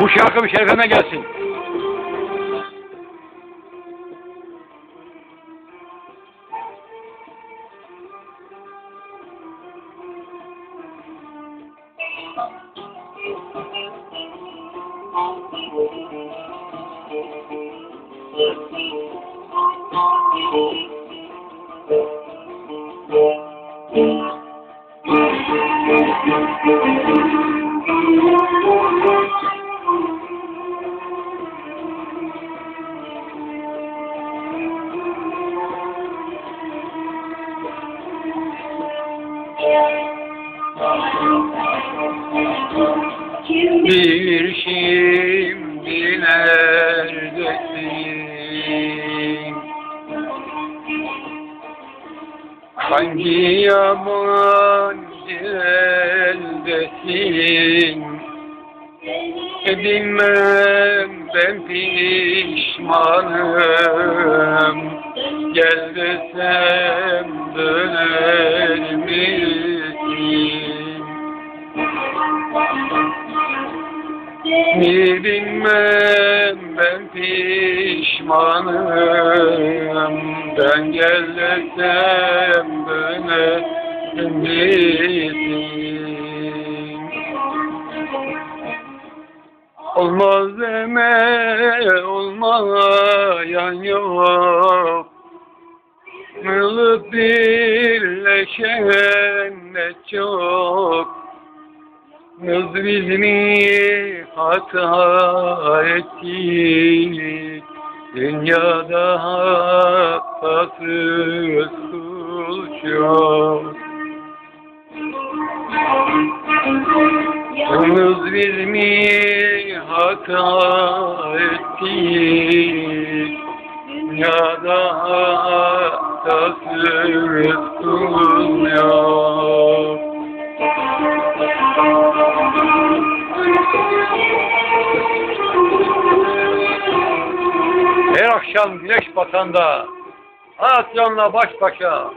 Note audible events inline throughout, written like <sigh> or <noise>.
Bu şarkı bir şerefine gelsin. Bir şimdi neredesin? Hangi yabancı eldesin? E bilmem ben pişmanım Gel desem döner Mi bilmem ben pişmanım Ben gel desem döner misin? Olmaz deme olmayan yok Mılıp birleşen ne çok biz hata ettik Dünyada haksız kul çok Yalnız biz mi hata ettik Dünyada haksız kul akşam güneş batanda Asyan'la baş başa.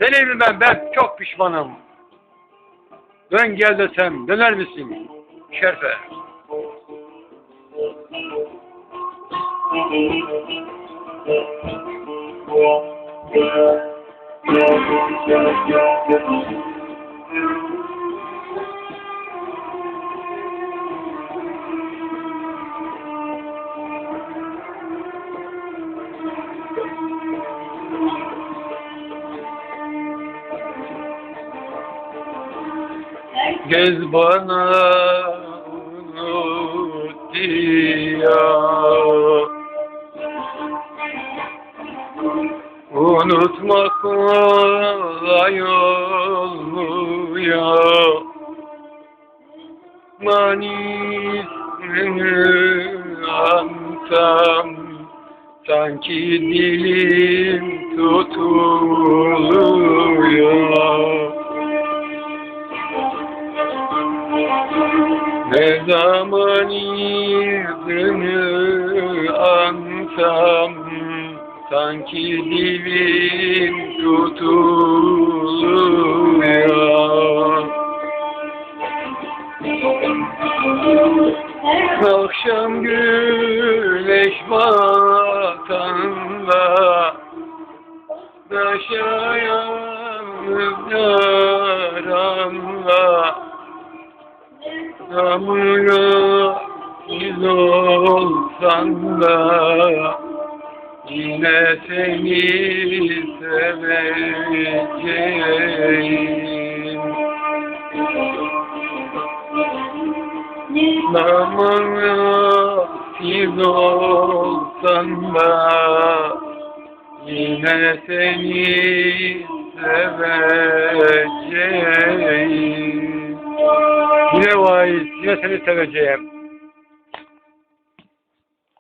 Seni bilmem ben çok pişmanım. Dön gel desem döner misin? Şerfe? <laughs> Gez bana unut diya Unutmak kolay olmuyor. Manisini ansam Sanki dilim tutuluyor zaman yüzünü ansam Sanki dilim tutuluyor. Akşam güneş batanda Taşayan yaranla Damla iz olsan da Yine seni seveceğim. Damla iz olsan da Yine seni seveceğim yine seni seveceğim.